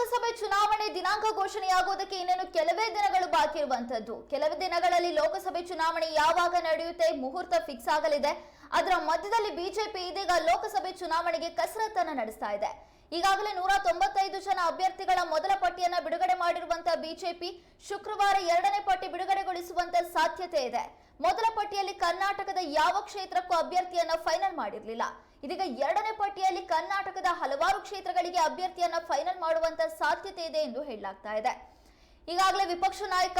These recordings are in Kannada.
ಲೋಕಸಭೆ ಚುನಾವಣೆ ದಿನಾಂಕ ಘೋಷಣೆಯಾಗುವುದಕ್ಕೆ ಇನ್ನೇನು ಕೆಲವೇ ದಿನಗಳು ಬಾಕಿ ಇರುವಂತದ್ದು ಕೆಲವೇ ದಿನಗಳಲ್ಲಿ ಲೋಕಸಭೆ ಚುನಾವಣೆ ಯಾವಾಗ ನಡೆಯುತ್ತೆ ಮುಹೂರ್ತ ಫಿಕ್ಸ್ ಆಗಲಿದೆ. ಅದರ ಮಧ್ಯದಲ್ಲಿ ಬಿಜೆಪಿ ಇದೀಗ ಲೋಕಸಭೆ ಚುನಾವಣೆಗೆ ಕಸರತ್ತನ್ನು ನಡೆಸ್ತಾ ಇದೆ. ಈಗಾಗಲೇ ನೂರ ತೊಂಬತ್ತೈದು ಜನ ಅಭ್ಯರ್ಥಿಗಳ ಮೊದಲ ಪಟ್ಟಿಯನ್ನ ಬಿಡುಗಡೆ ಮಾಡಿರುವಂತಹ ಬಿಜೆಪಿ ಶುಕ್ರವಾರ ಎರಡನೇ ಪಟ್ಟಿ ಬಿಡುಗಡೆಗೊಳಿಸುವಂತ ಸಾಧ್ಯತೆ ಇದೆ. ಮೊದಲ ಪಟ್ಟಿಯಲ್ಲಿ ಕರ್ನಾಟಕದ ಯಾವ ಕ್ಷೇತ್ರಕ್ಕೂ ಅಭ್ಯರ್ಥಿಯನ್ನ ಫೈನಲ್ ಮಾಡಿರಲಿಲ್ಲ. ಇದೀಗ ಎರಡನೇ ಪಟ್ಟಿಯಲ್ಲಿ ಕರ್ನಾಟಕದ ಹಲವಾರು ಕ್ಷೇತ್ರಗಳಿಗೆ ಅಭ್ಯರ್ಥಿಯನ್ನ ಫೈನಲ್ ಮಾಡುವಂತ ಸಾಧ್ಯತೆ ಇದೆ ಎಂದು ಹೇಳಲಾಗ್ತಾ ಇದೆ. ಈಗಾಗಲೇ ವಿಪಕ್ಷ ನಾಯಕ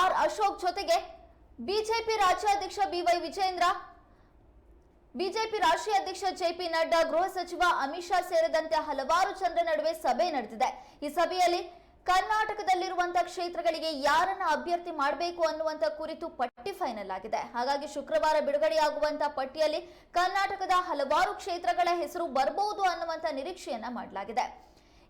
ಆರ್ ಅಶೋಕ್ ಜೊತೆಗೆ ಬಿಜೆಪಿ ರಾಜ್ಯಾಧ್ಯಕ್ಷ ಬಿವೈ ವಿಜೇಂದ್ರ ಬಿಜೆಪಿ ರಾಷ್ಟ್ರೀಯ ಅಧ್ಯಕ್ಷ ಜೆಪಿ ನಡ್ಡಾ, ಗೃಹ ಸಚಿವ ಅಮಿತ್ ಶಾ ಸೇರಿದಂತೆ ಹಲವಾರು ಜನರ ನಡುವೆ ಸಭೆ ನಡೆದಿದೆ. ಈ ಸಭೆಯಲ್ಲಿ ಕರ್ನಾಟಕದಲ್ಲಿರುವಂತಹ ಕ್ಷೇತ್ರಗಳಿಗೆ ಯಾರನ್ನ ಅಭ್ಯರ್ಥಿ ಮಾಡಬೇಕು ಅನ್ನುವಂತ ಕುರಿತು ಪಟ್ಟಿ ಫೈನಲ್ ಆಗಿದೆ. ಹಾಗಾಗಿ ಶುಕ್ರವಾರ ಬಿಡುಗಡೆಯಾಗುವಂತಹ ಪಟ್ಟಿಯಲ್ಲಿ ಕರ್ನಾಟಕದ ಹಲವಾರು ಕ್ಷೇತ್ರಗಳ ಹೆಸರು ಬರಬಹುದು ಅನ್ನುವಂತ ನಿರೀಕ್ಷೆಯನ್ನ ಮಾಡಲಾಗಿದೆ.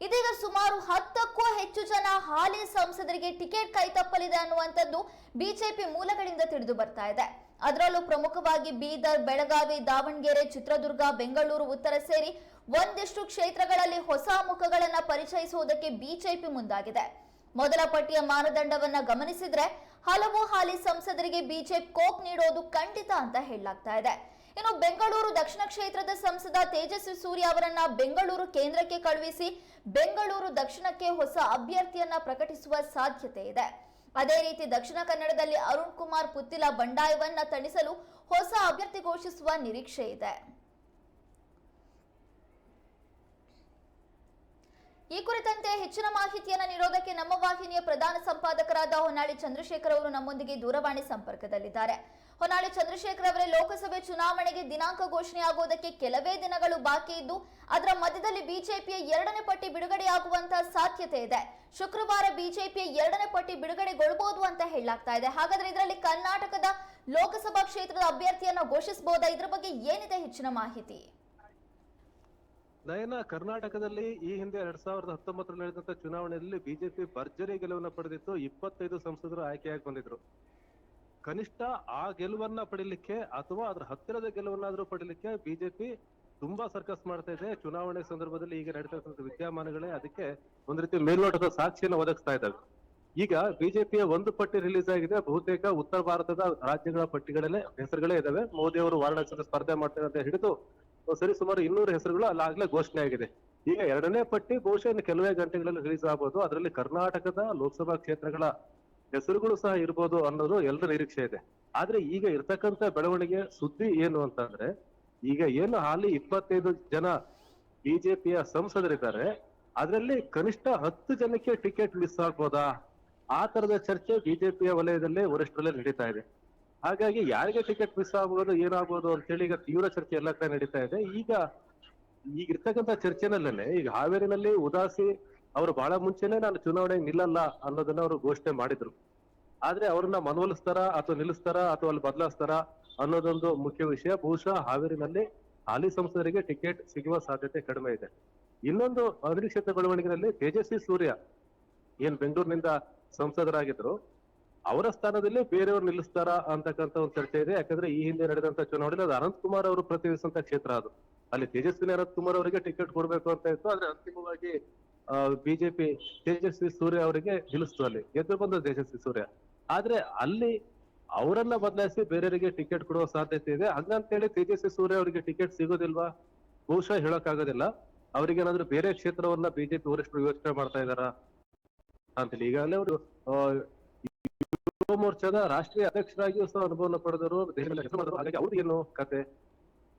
ಇದೀಗ ಸುಮಾರು ಹತ್ತಕ್ಕೂ ಹೆಚ್ಚು ಜನ ಹಾಲಿ ಸಂಸದರಿಗೆ ಟಿಕೆಟ್ ಕೈತಪ್ಪಲಿದೆ ಅನ್ನುವಂಥದ್ದು ಬಿಜೆಪಿ ಮೂಲಗಳಿಂದ ತಿಳಿದು ಬರ್ತಾ ಇದೆ. ಅದರಲ್ಲೂ ಪ್ರಮುಖವಾಗಿ ಬೀದರ್, ಬೆಳಗಾವಿ, ದಾವಣಗೆರೆ, ಚಿತ್ರದುರ್ಗ, ಬೆಂಗಳೂರು, ಉತ್ತರ ಸೇರಿ ಒಂದಿಷ್ಟು ಕ್ಷೇತ್ರಗಳಲ್ಲಿ ಹೊಸ ಮುಖಗಳನ್ನ ಪರಿಚಯಿಸುವುದಕ್ಕೆ ಬಿಜೆಪಿ ಮುಂದಾಗಿದೆ. ಮೊದಲ ಪಟ್ಟಿಯ ಮಾನದಂಡವನ್ನ ಗಮನಿಸಿದ್ರೆ ಹಲವು ಹಾಲಿ ಸಂಸದರಿಗೆ ಬಿಜೆಪಿ ಕೋಕ್ ನೀಡೋದು ಖಂಡಿತ ಅಂತ ಹೇಳಲಾಗ್ತಾ ಇದೆ. ಇನ್ನು ಬೆಂಗಳೂರು ದಕ್ಷಿಣ ಕ್ಷೇತ್ರದ ಸಂಸದ ತೇಜಸ್ವಿ ಸೂರ್ಯ ಅವರನ್ನ ಬೆಂಗಳೂರು ಕೇಂದ್ರಕ್ಕೆ ಕಳುಹಿಸಿ ಬೆಂಗಳೂರು ದಕ್ಷಿಣಕ್ಕೆ ಹೊಸ ಅಭ್ಯರ್ಥಿಯನ್ನ ಪ್ರಕಟಿಸುವ ಸಾಧ್ಯತೆ ಇದೆ. ಅದೇ ರೀತಿ ದಕ್ಷಿಣ ಕನ್ನಡದಲ್ಲಿ ಅರುಣ್ ಕುಮಾರ್ ಪುತ್ತಿಲ ಬಂಡಾಯವನ್ನ ತಣಿಸಲು ಹೊಸ ಅಭ್ಯರ್ಥಿ ಘೋಷಿಸುವ ನಿರೀಕ್ಷೆ ಇದೆ. ಈ ಕುರಿತಂತೆ ಹೆಚ್ಚಿನ ಮಾಹಿತಿಯನ್ನು ನೀಡೋದಕ್ಕೆ ನಮ್ಮ ವಾಹಿನಿಯ ಪ್ರಧಾನ ಸಂಪಾದಕರಾದ ಹೊನ್ನಾಳಿ ಚಂದ್ರಶೇಖರ್ ಅವರು ನಮ್ಮೊಂದಿಗೆ ದೂರವಾಣಿ ಸಂಪರ್ಕದಲ್ಲಿದ್ದಾರೆ. ಹೊನ್ನಾಳಿ ಚಂದ್ರಶೇಖರ್ ಅವರೇ ಲೋಕಸಭೆ ಚುನಾವಣೆಗೆ ದಿನಾಂಕ ಘೋಷಣೆಯಾಗುವುದಕ್ಕೆ ಕೆಲವೇ ದಿನಗಳು ಬಾಕಿ ಇದ್ದು, ಅದರ ಮಧ್ಯದಲ್ಲಿ ಬಿಜೆಪಿಯ ಎರಡನೇ ಪಟ್ಟಿ ಬಿಡುಗಡೆಯಾಗುವಂತಹ ಸಾಧ್ಯತೆ ಇದೆ. ಶುಕ್ರವಾರ ಬಿಜೆಪಿಯ ಎರಡನೇ ಪಟ್ಟಿ ಬಿಡುಗಡೆಗೊಳ್ಳಬಹುದು ಅಂತ ಹೇಳಲಾಗ್ತಾ ಇದೆ. ಹಾಗಾದ್ರೆ ಇದರಲ್ಲಿ ಕರ್ನಾಟಕದ ಲೋಕಸಭಾ ಕ್ಷೇತ್ರದ ಅಭ್ಯರ್ಥಿಯನ್ನ ಘೋಷಿಸಬಹುದಾ? ಇದರ ಬಗ್ಗೆ ಏನಿದೆ ಹೆಚ್ಚಿನ ಮಾಹಿತಿ? ನಯನ, ಕರ್ನಾಟಕದಲ್ಲಿ ಈ ಹಿಂದೆ ಎರಡ್ ಸಾವಿರದ ಹತ್ತೊಂಬತ್ತರಲ್ಲಿ ನಡೆದಂತ ಚುನಾವಣೆಯಲ್ಲಿ ಬಿಜೆಪಿ ಭರ್ಜರಿ ಗೆಲುವನ್ನ ಪಡೆದಿತ್ತು. ಇಪ್ಪತ್ತೈದು ಸಂಸದರು ಆಯ್ಕೆಯಾಗಿ ಬಂದಿದ್ರು. ಕನಿಷ್ಠ ಆ ಗೆಲುವನ್ನ ಪಡಿಲಿಕ್ಕೆ ಅಥವಾ ಅದ್ರ ಹತ್ತಿರದ ಗೆಲುವನ್ನಾದ್ರೂ ಪಡಿಲಿಕ್ಕೆ ಬಿಜೆಪಿ ತುಂಬಾ ಸರ್ಕಸ್ ಮಾಡ್ತಾ ಇದೆ. ಚುನಾವಣೆ ಸಂದರ್ಭದಲ್ಲಿ ಈಗ ನಡೀತಕ್ಕಂಥ ವಿದ್ಯಮಾನಗಳೇ ಅದಕ್ಕೆ ಒಂದ್ ರೀತಿ ಮೇಲ್ನೋಟದ ಸಾಕ್ಷಿಯನ್ನು ಒದಗಿಸ್ತಾ ಇದ್ದಾವೆ. ಈಗ ಬಿಜೆಪಿಯ ಒಂದು ಪಟ್ಟಿ ರಿಲೀಸ್ ಆಗಿದೆ. ಬಹುತೇಕ ಉತ್ತರ ಭಾರತದ ರಾಜ್ಯಗಳ ಪಟ್ಟಿಗಳಲ್ಲೇ ಹೆಸರುಗಳೇ ಇದಾವೆ ಮೋದಿ ಅವರು ವಾರಣಾಸಿಯಲ್ಲಿ ಸ್ಪರ್ಧೆ ಮಾಡ್ತಾರೆ ಅಂತ ಹಿಡಿದು ಸರಿ ಸುಮಾರು ಇನ್ನೂರು ಹೆಸರುಗಳು ಅಲ್ಲಾಗ್ಲೇ ಘೋಷಣೆ ಆಗಿದೆ. ಈಗ ಎರಡನೇ ಪಟ್ಟಿ ಬಹುಶಃ ಇನ್ನು ಕೆಲವೇ ಗಂಟೆಗಳಲ್ಲಿ ರಿಲೀಸ್ ಆಗಬಹುದು ಅದರಲ್ಲಿ ಕರ್ನಾಟಕದ ಲೋಕಸಭಾ ಕ್ಷೇತ್ರಗಳ ಹೆಸರುಗಳು ಸಹ ಇರ್ಬೋದು ಅನ್ನೋದು ಎಲ್ಲರ ನಿರೀಕ್ಷೆ ಇದೆ. ಆದ್ರೆ ಈಗ ಇರ್ತಕ್ಕಂತ ಬೆಳವಣಿಗೆ ಸುದ್ದಿ ಏನು ಅಂತಂದ್ರೆ, ಈಗ ಏನು ಹಾಲಿ ಇಪ್ಪತ್ತೈದು ಜನ ಬಿಜೆಪಿಯ ಸಂಸದರಿದ್ದಾರೆ, ಅದರಲ್ಲಿ ಕನಿಷ್ಠ ಹತ್ತು ಜನಕ್ಕೆ ಟಿಕೆಟ್ ಮಿಸ್ ಆಗ್ಬೋದಾ? ಆ ತರದ ಚರ್ಚೆ ಬಿಜೆಪಿಯ ವಲಯದಲ್ಲೇ ವರಿಷ್ಠರಲ್ಲಿ ನಡೀತಾ ಇದೆ. ಹಾಗಾಗಿ ಯಾರಿಗೆ ಟಿಕೆಟ್ ಮಿಸ್ ಆಗ್ಬೋದು, ಏನಾಗ್ಬೋದು ಅಂತೇಳಿ ಈಗ ತೀವ್ರ ಚರ್ಚೆ ಎಲ್ಲ ಕಡೆ ನಡೀತಾ ಇದೆ. ಈಗ ಈಗ ಇರ್ತಕ್ಕಂಥ ಚರ್ಚೆನಲ್ಲೇ ಈಗ ಹಾವೇರಿನಲ್ಲಿ ಉದಾಸಿ ಅವರು ಬಹಳ ಮುಂಚೆನೆ ನಾನು ಚುನಾವಣೆ ನಿಲ್ಲಲ್ಲ ಅನ್ನೋದನ್ನ ಅವರು ಘೋಷಣೆ ಮಾಡಿದ್ರು. ಆದ್ರೆ ಅವ್ರನ್ನ ಮನವೊಲಿಸ್ತಾರ ಅಥವಾ ನಿಲ್ಲಿಸ್ತಾರ ಅಥವಾ ಅಲ್ಲಿ ಬದಲಾಯಿಸ್ತಾರ ಅನ್ನೋದೊಂದು ಮುಖ್ಯ ವಿಷಯ. ಬಹುಶಃ ಹಾವೇರಿನಲ್ಲಿ ಹಾಲಿ ಸಂಸದರಿಗೆ ಟಿಕೆಟ್ ಸಿಗುವ ಸಾಧ್ಯತೆ ಕಡಿಮೆ ಇದೆ. ಇನ್ನೊಂದು ಅನಿರೀಕ್ಷಿತ ಬೆಳವಣಿಗೆಯಲ್ಲಿ ತೇಜಸ್ವಿ ಸೂರ್ಯ ಏನ್ ಬೆಂಗಳೂರಿನಿಂದ ಸಂಸದರಾಗಿದ್ರು, ಅವರ ಸ್ಥಾನದಲ್ಲಿ ಬೇರೆಯವರು ನಿಲ್ಲಿಸ್ತಾರ ಅಂತಕ್ಕಂಥ ಒಂದು ಚರ್ಚೆ ಇದೆ. ಯಾಕಂದ್ರೆ ಈ ಹಿಂದೆ ನಡೆದಂತ ಚುನಾವಣೆಯಲ್ಲಿ ಅದು ಅನಂತ್ ಕುಮಾರ್ ಅವರು ಪ್ರತಿನಿಧಿಸಿದಂತ ಕ್ಷೇತ್ರ ಅದು. ಅಲ್ಲಿ ತೇಜಸ್ವಿನಿ ಅನಂತ್ ಕುಮಾರ್ ಅವರಿಗೆ ಟಿಕೆಟ್ ಕೊಡ್ಬೇಕು ಅಂತ ಇತ್ತು. ಆದ್ರೆ ಅಂತಿಮವಾಗಿ ಬಿಜೆಪಿ ತೇಜಸ್ವಿ ಸೂರ್ಯ ಅವರಿಗೆ ನಿಲ್ಲಿಸ್ತು ಅಲ್ಲಿ. ಗೆದ್ದು ಬಂದ ತೇಜಸ್ವಿ ಸೂರ್ಯ. ಆದ್ರೆ ಅಲ್ಲಿ ಅವರನ್ನ ಬದಲಾಯಿಸಿ ಬೇರೆಯವರಿಗೆ ಟಿಕೆಟ್ ಕೊಡುವ ಸಾಧ್ಯತೆ ಇದೆ. ಹಂಗಂತೇಳಿ ತೇಜಸ್ವಿ ಸೂರ್ಯ ಅವರಿಗೆ ಟಿಕೆಟ್ ಸಿಗೋದಿಲ್ವಾ? ಬಹುಶಃ ಹೇಳಕ್ ಆಗೋದಿಲ್ಲ ಏನಾದ್ರು ಬೇರೆ ಕ್ಷೇತ್ರವನ್ನ ಬಿಜೆಪಿ ವರಿಷ್ಠರು ಯೋಚನೆ ಮಾಡ್ತಾ ಇದಾರ ಅಂತೇಳಿ. ಈಗಾಗಲೇ ಅವರು ಯುವ ಮೋರ್ಚಾದ ರಾಷ್ಟ್ರೀಯ ಅಧ್ಯಕ್ಷರಾಗಿಯೂ ಸಹ ಅನುಭವನ ಪಡೆದರು. ಅವ್ರಿಗೆ ಏನು ಕತೆ?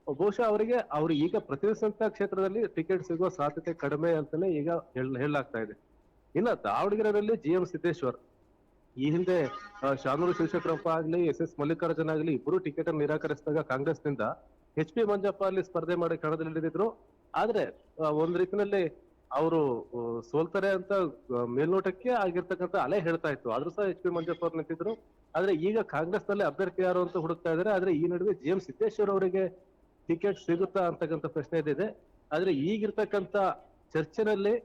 ಬಹುಶಃ ಅವರಿಗೆ, ಅವ್ರು ಈಗ ಪ್ರತಿಸ್ಪರ್ಧಾ ಕ್ಷೇತ್ರದಲ್ಲಿ ಟಿಕೆಟ್ ಸಿಗುವ ಸಾಧ್ಯತೆ ಕಡಿಮೆ ಅಂತಾನೆ ಈಗ ಹೇಳ, ಹೇಳಲಾಗ್ತಾ ಇದೆ. ಇನ್ನ ದಾವಣಗೆರೆಯಲ್ಲಿ ಜಿ ಎಂ ಸಿದ್ದೇಶ್ವರ್, ಈ ಹಿಂದೆ ಶಾನೂರು ಶಿವಶಂಕರಪ್ಪ ಆಗ್ಲಿ ಎಸ್ ಎಸ್ ಮಲ್ಲಿಕಾರ್ಜುನ್ ಆಗ್ಲಿ ಇಬ್ಬರು ಟಿಕೆಟ್ ಅನ್ನು ನಿರಾಕರಿಸಿದಾಗ ಕಾಂಗ್ರೆಸ್ನಿಂದ ಎಚ್ ಪಿ ಮಂಜಪ್ಪ ಅಲ್ಲಿ ಸ್ಪರ್ಧೆ ಮಾಡಿ ಕಣದಲ್ಲಿ ಇಳಿದಿದ್ರು ಆದ್ರೆ ಒಂದ್ ರೀತಿನಲ್ಲಿ ಅವರು ಸೋಲ್ತಾರೆ ಅಂತ ಮೇಲ್ನೋಟಕ್ಕೆ ಆಗಿರ್ತಕ್ಕಂಥ ಅಲೆ ಹೇಳ್ತಾ ಇತ್ತು. ಆದ್ರೂ ಸಹ ಎಚ್ ಪಿ ಮಂಜಪ್ಪ ಅವ್ರು ನಿಂತಿದ್ರು. ಆದ್ರೆ ಈಗ ಕಾಂಗ್ರೆಸ್ನಲ್ಲಿ ಅಭ್ಯರ್ಥಿ ಯಾರು ಅಂತ ಹುಡುಕ್ತಾ ಇದಾರೆ ಆದ್ರೆ ಈ ನಡುವೆ ಜಿ ಎಂ ಸಿದ್ದೇಶ್ವರ್ ಅವರಿಗೆ ಟಿಕೆಟ್ ಸಿಗುತ್ತಾ ಅಂತಕ್ಕಂಥ ಪ್ರಶ್ನೆ ಇದೆ ಆದ್ರೆ ಈಗಿರ್ತಕ್ಕಂಥ ಚರ್ಚೆನಲ್ಲಿ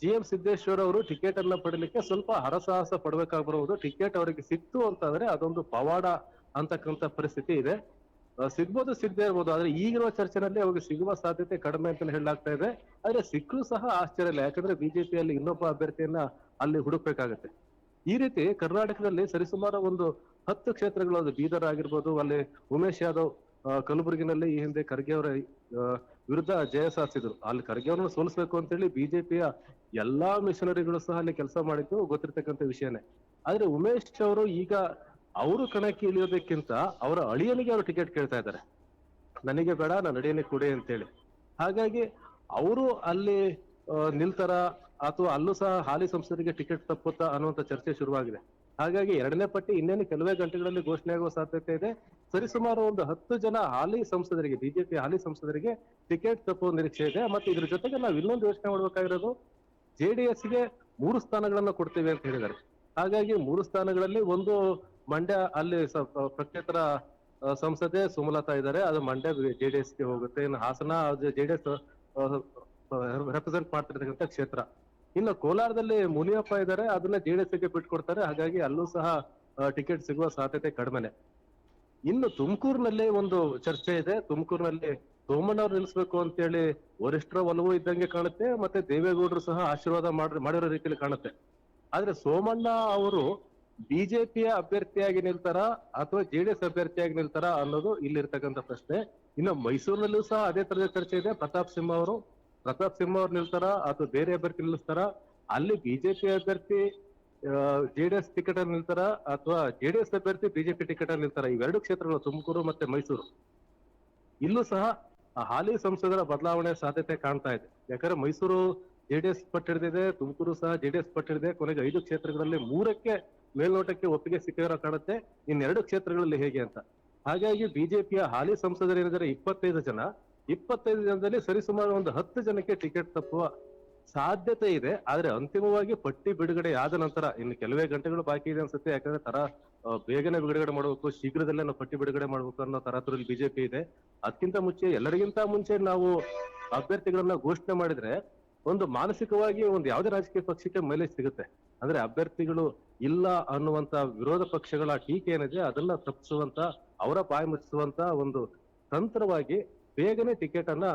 ಜಿ ಎಂ ಸಿದ್ದೇಶ್ವರ್ ಅವರು ಟಿಕೆಟ್ ಅನ್ನ ಪಡಿಲಿಕ್ಕೆ ಸ್ವಲ್ಪ ಹರಸಾಹಸ ಪಡ್ಬೇಕಾಗ್ಬರಬಹುದು ಟಿಕೆಟ್ ಅವರಿಗೆ ಸಿಕ್ತು ಅಂತಂದ್ರೆ ಅದೊಂದು ಪವಾಡ ಅಂತಕ್ಕಂಥ ಪರಿಸ್ಥಿತಿ ಇದೆ. ಸಿಗ್ಬೋದು ಸಿಗದೆ ಇರ್ಬೋದು, ಆದ್ರೆ ಈಗಿರುವ ಚರ್ಚೆನಲ್ಲಿ ಅವ್ರಿಗೆ ಸಿಗುವ ಸಾಧ್ಯತೆ ಕಡಿಮೆ ಅಂತ ಹೇಳಲಾಗ್ತಾ ಇದೆ. ಆದ್ರೆ ಸಿಕ್ಕರೂ ಸಹ ಆಶ್ಚರ್ಯ ಇಲ್ಲ, ಯಾಕಂದ್ರೆ ಬಿಜೆಪಿಯಲ್ಲಿ ಇನ್ನೊಬ್ಬ ಅಭ್ಯರ್ಥಿಯನ್ನ ಅಲ್ಲಿ ಹುಡುಕ್ಬೇಕಾಗತ್ತೆ. ಈ ರೀತಿ ಕರ್ನಾಟಕದಲ್ಲಿ ಸರಿಸುಮಾರು ಒಂದು ಹತ್ತು ಕ್ಷೇತ್ರಗಳು ಅದು ಬೀದರ್ ಆಗಿರ್ಬೋದು, ಅಲ್ಲಿ ಉಮೇಶ್ ಯಾದವ್ ಕಲಬುರಗಿನಲ್ಲಿ ಈ ಹಿಂದೆ ಖರ್ಗೆ ಅವರ ವಿರುದ್ಧ ಜಯ ಸಾಧಿಸಿದ್ರು. ಅಲ್ಲಿ ಖರ್ಗೆ ಅವ್ರನ್ನ ಸೋಲಿಸ್ಬೇಕು ಅಂತೇಳಿ ಬಿಜೆಪಿಯ ಎಲ್ಲಾ ಮಿಷನರಿಗಳು ಸಹ ಅಲ್ಲಿ ಕೆಲಸ ಮಾಡಿದ್ದು ಗೊತ್ತಿರ್ತಕ್ಕಂಥ ವಿಷಯನೇ. ಆದ್ರೆ ಉಮೇಶ್ ಅವರು ಈಗ ಅವರು ಕಣಕ್ಕೆ ಇಳಿಯೋದಕ್ಕಿಂತ ಅವರ ಅಳಿಯನಿಗೆ ಅವರು ಟಿಕೆಟ್ ಕೇಳ್ತಾ ಇದ್ದಾರೆ. ನನಗೆ ಬೇಡ ನಾನು ಅಳಿಯನಿಗೆ ಕೊಡಿ ಅಂತೇಳಿ. ಹಾಗಾಗಿ ಅವರು ಅಲ್ಲಿ ನಿಲ್ತಾರ ಅಥವಾ ಅಲ್ಲೂ ಸಹ ಹಾಲಿ ಸಂಸದರಿಗೆ ಟಿಕೆಟ್ ತಪ್ಪುತ್ತಾ ಅನ್ನುವಂತ ಚರ್ಚೆ ಶುರುವಾಗಿದೆ. ಹಾಗಾಗಿ ಎರಡನೇ ಪಟ್ಟಿ ಇನ್ನೇನು ಕೆಲವೇ ಗಂಟೆಗಳಲ್ಲಿ ಘೋಷಣೆ ಆಗುವ ಸಾಧ್ಯತೆ ಇದೆ. ಸರಿಸುಮಾರು ಒಂದು ಹತ್ತು ಜನ ಹಾಲಿ ಸಂಸದರಿಗೆ ಬಿಜೆಪಿ ಹಾಲಿ ಸಂಸದರಿಗೆ ಟಿಕೆಟ್ ತಪ್ಪುವ ನಿರೀಕ್ಷೆ ಇದೆ. ಮತ್ತೆ ಇದ್ರ ಜೊತೆಗೆ ನಾವು ಇನ್ನೊಂದು ಯೋಚನೆ ಮಾಡ್ಬೇಕಾಗಿರೋದು ಜೆಡಿಎಸ್ಗೆ ಮೂರು ಸ್ಥಾನಗಳನ್ನ ಕೊಡ್ತೇವೆ ಅಂತ ಹೇಳಿದ್ದಾರೆ. ಹಾಗಾಗಿ ಮೂರು ಸ್ಥಾನಗಳಲ್ಲಿ ಒಂದು ಮಂಡ್ಯ ಅಲ್ಲಿ ಪ್ರಖ್ಯಾತರ ಸಂಸದೆ ಸುಮಲತಾ ಇದ್ದಾರೆ. ಅದು ಮಂಡ್ಯ ಜೆಡಿಎಸ್ಗೆ ಹೋಗುತ್ತೆ. ಇನ್ನು ಹಾಸನ ಜೆಡಿಎಸ್ ರೆಪ್ರೆಸೆಂಟ್ ಮಾಡ್ತಿರ್ತಕ್ಕಂಥ ಕ್ಷೇತ್ರ. ಇನ್ನು ಕೋಲಾರದಲ್ಲಿ ಮುನಿಯಪ್ಪ ಇದ್ದಾರೆ, ಅದನ್ನ ಜೆಡಿಎಸ್ಗೆ ಬಿಟ್ಕೊಡ್ತಾರೆ, ಹಾಗಾಗಿ ಅಲ್ಲೂ ಸಹ ಟಿಕೆಟ್ ಸಿಗುವ ಸಾಧ್ಯತೆ ಕಡಿಮೆನೆ. ಇನ್ನು ತುಮಕೂರಿನಲ್ಲಿ ಒಂದು ಚರ್ಚೆ ಇದೆ, ತುಮಕೂರಿನಲ್ಲಿ ಸೋಮಣ್ಣವ್ರು ನಿಲ್ಲಿಸ್ಬೇಕು ಅಂತೇಳಿ ವರಿಷ್ಠರ ಒಲವು ಇದ್ದಂಗೆ ಕಾಣುತ್ತೆ, ಮತ್ತೆ ದೇವೇಗೌಡರು ಸಹ ಆಶೀರ್ವಾದ ಮಾಡಿ ಮಾಡಿರೋ ರೀತಿಯಲ್ಲಿ ಕಾಣುತ್ತೆ. ಆದ್ರೆ ಸೋಮಣ್ಣ ಅವರು ಬಿಜೆಪಿಯ ಅಭ್ಯರ್ಥಿಯಾಗಿ ನಿಲ್ತಾರ, ಅಥವಾ ಜೆಡಿಎಸ್ ಅಭ್ಯರ್ಥಿಯಾಗಿ ನಿಲ್ತಾರ ಅನ್ನೋದು ಇಲ್ಲಿರ್ತಕ್ಕಂಥ ಪ್ರಶ್ನೆ. ಇನ್ನು ಮೈಸೂರಿನಲ್ಲೂ ಸಹ ಅದೇ ತರದ ಚರ್ಚೆ ಇದೆ, ಪ್ರತಾಪ್ ಸಿಂಹ ಅವರು ಪ್ರತಾಪ್ ಸಿಂಹ ಅವ್ರು ನಿಲ್ತಾರ, ಅಥವಾ ಬೇರೆ ಅಭ್ಯರ್ಥಿ ನಿಲ್ಲಿಸ್ತಾರ, ಅಲ್ಲಿ ಬಿಜೆಪಿ ಅಭ್ಯರ್ಥಿ ಜೆಡಿಎಸ್ ಟಿಕೆಟ್ ಅಲ್ಲಿ ನಿಲ್ತಾರ, ಅಥವಾ ಜೆಡಿಎಸ್ ಅಭ್ಯರ್ಥಿ ಬಿಜೆಪಿ ಟಿಕೆಟ್ ಅಲ್ಲಿ ನಿಲ್ತಾರ. ಇವೆರಡು ಕ್ಷೇತ್ರಗಳು ತುಮಕೂರು ಮತ್ತೆ ಮೈಸೂರು. ಇಲ್ಲೂ ಸಹ ಹಾಲಿ ಸಂಸದರ ಬದಲಾವಣೆ ಸಾಧ್ಯತೆ ಕಾಣ್ತಾ ಇದೆ. ಯಾಕಂದ್ರೆ ಮೈಸೂರು ಜೆಡಿಎಸ್ ಪಟ್ಟು ಹಿಡಿದಿದೆ ತುಮಕೂರು ಸಹ ಜೆಡಿಎಸ್ ಹಿಡಿದೆ ಕೊನೆಗೆ ಐದು ಕ್ಷೇತ್ರಗಳಲ್ಲಿ ಮೂರಕ್ಕೆ ಮೇಲ್ನೋಟಕ್ಕೆ ಒಪ್ಪಿಗೆ ಸಿಕ್ಕಿರೋ ಕಾಣುತ್ತೆ. ಇನ್ನೆರಡು ಕ್ಷೇತ್ರಗಳಲ್ಲಿ ಹೇಗೆ ಅಂತ. ಹಾಗಾಗಿ ಬಿಜೆಪಿಯ ಹಾಲಿ ಸಂಸದರೇನಿದ್ದಾರೆ ಇಪ್ಪತ್ತೈದು ಜನ ಇಪ್ಪತ್ತೈದು ಜನದಲ್ಲಿ ಸರಿಸುಮಾರು ಒಂದು ಹತ್ತು ಜನಕ್ಕೆ ಟಿಕೆಟ್ ತಪ್ಪುವ ಸಾಧ್ಯತೆ ಇದೆ. ಆದ್ರೆ ಅಂತಿಮವಾಗಿ ಪಟ್ಟಿ ಬಿಡುಗಡೆ ಆದ ನಂತರ ಇನ್ನು ಕೆಲವೇ ಗಂಟೆಗಳು ಬಾಕಿ ಇದೆ ಅನ್ಸುತ್ತೆ. ಯಾಕಂದ್ರೆ ತರ ಬೇಗನೆ ಬಿಡುಗಡೆ ಮಾಡಬೇಕು, ಶೀಘ್ರದಲ್ಲೇ ನಾವು ಪಟ್ಟಿ ಬಿಡುಗಡೆ ಮಾಡಬೇಕು ಅನ್ನೋ ತರಾತುರಲ್ಲಿ ಬಿಜೆಪಿ ಇದೆ. ಅದಕ್ಕಿಂತ ಮುಂಚೆ ಎಲ್ಲರಿಗಿಂತ ಮುಂಚೆ ನಾವು ಅಭ್ಯರ್ಥಿಗಳನ್ನ ಘೋಷಣೆ ಮಾಡಿದ್ರೆ ಒಂದು ಮಾನಸಿಕವಾಗಿ ಒಂದು ಯಾವುದೇ ರಾಜಕೀಯ ಪಕ್ಷಕ್ಕೆ ಮೈಲೇಜ್ ಸಿಗುತ್ತೆ. ಅಂದ್ರೆ ಅಭ್ಯರ್ಥಿಗಳು ಇಲ್ಲ ಅನ್ನುವಂತ ವಿರೋಧ ಪಕ್ಷಗಳ ಟೀಕೆ ಏನಿದೆ ಅದನ್ನ ತಪ್ಪಿಸುವಂತ, ಅವರ ಬಾಯಿ ಮುಚ್ಚಿಸುವಂತ ಒಂದು ತಂತ್ರವಾಗಿ ಬೇಗನೆ ಟಿಕೆಟ್ ಅನ್ನ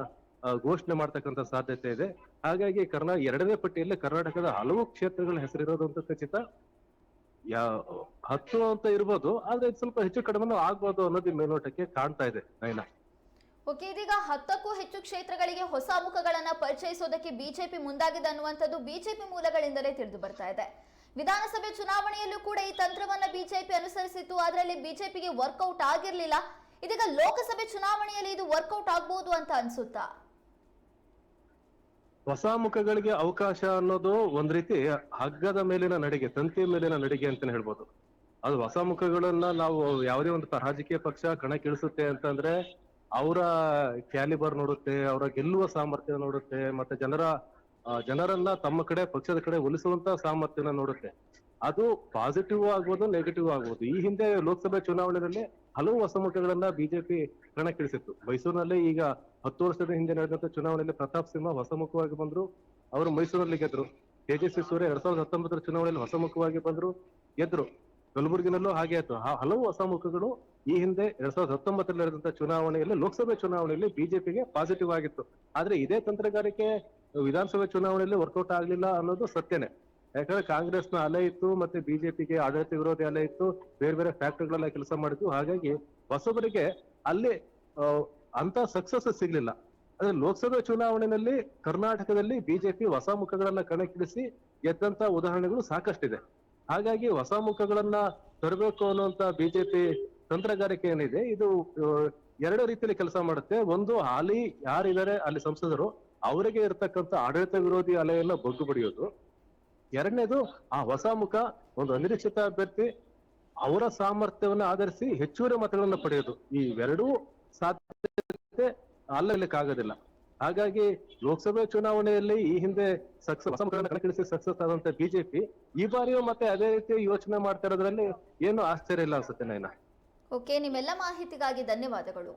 ಘೋಷಣೆ ಮಾಡ್ತಕ್ಕಂತ ಸಾಧ್ಯತೆ ಇದೆ. ಹಾಗಾಗಿ ಕರ್ನಾ, ಎರಡನೇ ಪಟ್ಟಿಯಲ್ಲಿ ಕರ್ನಾಟಕದ ಹಲವು ಕ್ಷೇತ್ರಗಳ ಹೆಸರಿರೋದು ಖಚಿತ. ಯಾ, ಹತ್ತು ಅಂತ ಇರ್ಬೋದು, ಆದ್ರೆ ಸ್ವಲ್ಪ ಹೆಚ್ಚು ಕಡಿಮೆ ಆಗ್ಬೋದು ಅನ್ನೋದು ಮೇಲ್ನೋಟಕ್ಕೆ ಕಾಣ್ತಾ ಇದೆ, ನೈನಾ. ಓಕೆ, ಇದೀಗ ಹತ್ತಕ್ಕೂ ಹೆಚ್ಚು ಕ್ಷೇತ್ರಗಳಿಗೆ ಹೊಸ ಮುಖಗಳನ್ನ ಪರಿಚಯಿಸೋದಕ್ಕೆ ಬಿಜೆಪಿ ಮುಂದಾಗಿದೆ ಅನ್ನುವಂಥದ್ದು ಬಿಜೆಪಿ ಮೂಲಗಳಿಂದಲೇ ತಿಳಿದು ಬರ್ತಾ ಇದೆ. ವಿಧಾನಸಭೆ ಚುನಾವಣೆಯಲ್ಲೂ ಕೂಡ ಈ ತಂತ್ರವನ್ನ ಬಿಜೆಪಿ ಅನುಸರಿಸಿತ್ತು ಅದರಲ್ಲಿ ಬಿಜೆಪಿಗೆ ವರ್ಕೌಟ್ ಆಗಿರ್ಲಿಲ್ಲ. ಇದೀಗ ಲೋಕಸಭೆ ಚುನಾವಣೆಯಲ್ಲಿ ಇದು ವರ್ಕೌಟ್ ಆಗ್ಬಹುದು ಅಂತ ಅನ್ಸುತ್ತಾ? ಹೊಸ ಮುಖಗಳಿಗೆ ಅವಕಾಶ ಅನ್ನೋದು ಒಂದ್ ರೀತಿ ಹಗ್ಗದ ಮೇಲಿನ ನಡಿಗೆ, ತಂತಿಯ ಮೇಲಿನ ನಡಿಗೆ ಅಂತಾನೆ ಹೇಳ್ಬೋದು. ಅದು ಹೊಸ ಮುಖಗಳನ್ನ ನಾವು ಯಾವುದೇ ಒಂದು ರಾಜಕೀಯ ಪಕ್ಷ ಕಣಕ್ಕಿಳಿಸುತ್ತೆ ಅಂತಂದ್ರೆ ಅವರ ಕ್ಯಾಲಿಬರ್ ನೋಡುತ್ತೆ, ಅವರ ಗೆಲ್ಲುವ ಸಾಮರ್ಥ್ಯ ನೋಡುತ್ತೆ, ಮತ್ತೆ ಜನರ ಜನರನ್ನ ತಮ್ಮ ಕಡೆ, ಪಕ್ಷದ ಕಡೆ ಒಲಿಸುವಂತ ಸಾಮರ್ಥ್ಯನ ನೋಡುತ್ತೆ. ಅದು ಪಾಸಿಟಿವ್ ಆಗ್ಬೋದು ನೆಗೆಟಿವ್ ಆಗ್ಬೋದು. ಈ ಹಿಂದೆ ಲೋಕಸಭೆ ಚುನಾವಣೆಯಲ್ಲಿ ಹಲವು ಹೊಸ ಮುಖಗಳನ್ನ ಬಿಜೆಪಿ ಕಣಕ್ಕಿಳಿಸಿತ್ತು. ಮೈಸೂರಿನಲ್ಲಿ ಈಗ ಹತ್ತು ವರ್ಷದ ಹಿಂದೆ ನಡೆದಂತ ಚುನಾವಣೆಯಲ್ಲಿ ಪ್ರತಾಪ್ ಸಿಂಹ ಹೊಸಮುಖವಾಗಿ ಬಂದ್ರು. ಅವರು ಮೈಸೂರಲ್ಲಿ ಗೆದ್ರು. ತೇಜಸ್ವಿ ಸೂರ್ಯ ಎರಡ್ ಸಾವಿರದ ಹತ್ತೊಂಬತ್ತರ ಚುನಾವಣೆಯಲ್ಲಿ ಹೊಸಮುಖವಾಗಿ ಬಂದ್ರು. ಗೆದ್ರು. ಕಲಬುರಗಿನಲ್ಲೂ ಹಾಗೆ ಆಯ್ತು. ಹಲವು ಹೊಸ ಮುಖಗಳು ಈ ಹಿಂದೆ ಎರಡ್ ಸಾವಿರದ ಹತ್ತೊಂಬತ್ತರಲ್ಲಿ ನಡೆದಂತ ಚುನಾವಣೆಯಲ್ಲಿ, ಲೋಕಸಭೆ ಚುನಾವಣೆಯಲ್ಲಿ ಬಿಜೆಪಿಗೆ ಪಾಸಿಟಿವ್ ಆಗಿತ್ತು. ಆದ್ರೆ ಇದೇ ತಂತ್ರಗಾರಿಕೆ ವಿಧಾನಸಭೆ ಚುನಾವಣೆಯಲ್ಲಿ ವರ್ಕೌಟ್ ಆಗ್ಲಿಲ್ಲ ಅನ್ನೋದು ಸತ್ಯನೇ. ಯಾಕಂದ್ರೆ ಕಾಂಗ್ರೆಸ್ನ ಅಲೆ ಇತ್ತು, ಮತ್ತೆ ಬಿಜೆಪಿಗೆ ಆಡಳಿತ ವಿರೋಧಿ ಅಲೆ ಇತ್ತು, ಬೇರೆ ಬೇರೆ ಫ್ಯಾಕ್ಟರಿಗಳೆಲ್ಲ ಕೆಲಸ ಮಾಡಿದ್ವು ಹಾಗಾಗಿ ಹೊಸಬರಿಗೆ ಅಲ್ಲಿ ಅಂತ ಸಕ್ಸಸ್ ಸಿಗ್ಲಿಲ್ಲ. ಅಂದ್ರೆ ಲೋಕಸಭೆ ಚುನಾವಣೆಯಲ್ಲಿ ಕರ್ನಾಟಕದಲ್ಲಿ ಬಿಜೆಪಿ ಹೊಸ ಮುಖಗಳನ್ನ ಕಣಕ್ಕಿಳಿಸಿ ಗೆದ್ದಂತ ಉದಾಹರಣೆಗಳು ಸಾಕಷ್ಟಿದೆ. ಹಾಗಾಗಿ ಹೊಸ ಮುಖಗಳನ್ನ ತರಬೇಕು ಅನ್ನುವಂತ ಬಿಜೆಪಿ ತಂತ್ರಗಾರಿಕೆ ಏನಿದೆ, ಇದು ಎರಡು ರೀತಿಯಲ್ಲಿ ಕೆಲಸ ಮಾಡುತ್ತೆ. ಒಂದು, ಹಾಲಿ ಯಾರಿದ್ದಾರೆ, ಅಲ್ಲಿ ಸಂಸದರು, ಅವರಿಗೆ ಇರತಕ್ಕಂತ ಆಡಳಿತ ವಿರೋಧಿ ಅಲೆಯನ್ನ ಬಗ್ಗು ಬಡಿಯೋದು. ಎರಡನೇದು ಆ ಹೊಸ ಮುಖ, ಒಂದು ಅನಿರೀಕ್ಷಿತ ಅಭ್ಯರ್ಥಿ, ಅವರ ಸಾಮರ್ಥ್ಯವನ್ನ ಆಧರಿಸಿ ಹೆಚ್ಚುವರಿ ಮತಗಳನ್ನ ಪಡೆಯೋದು. ಈ ಎರಡೂ ಸಾಧ್ಯತೆ ಅಲ್ಲಲಿಕ್ಕಾಗೋದಿಲ್ಲ ಹಾಗಾಗಿ ಲೋಕಸಭೆ ಚುನಾವಣೆಯಲ್ಲಿ ಈ ಹಿಂದೆ ಸಕ್ಸಸ್ ಕಣಕ್ಕಿಳಿಸಿ ಸಕ್ಸಸ್ ಆದಂತ ಬಿಜೆಪಿ ಈ ಬಾರಿಯೂ ಮತ್ತೆ ಅದೇ ರೀತಿ ಯೋಚನೆ ಮಾಡ್ತಾ ಇರೋದ್ರಲ್ಲಿ ಏನು ಆಶ್ಚರ್ಯ ಇಲ್ಲ ಅನ್ಸುತ್ತೆ ನೈನಾ. ಓಕೆ, ನಿಮ್ಮೆಲ್ಲ ಮಾಹಿತಿಗಾಗಿ ಧನ್ಯವಾದಗಳು.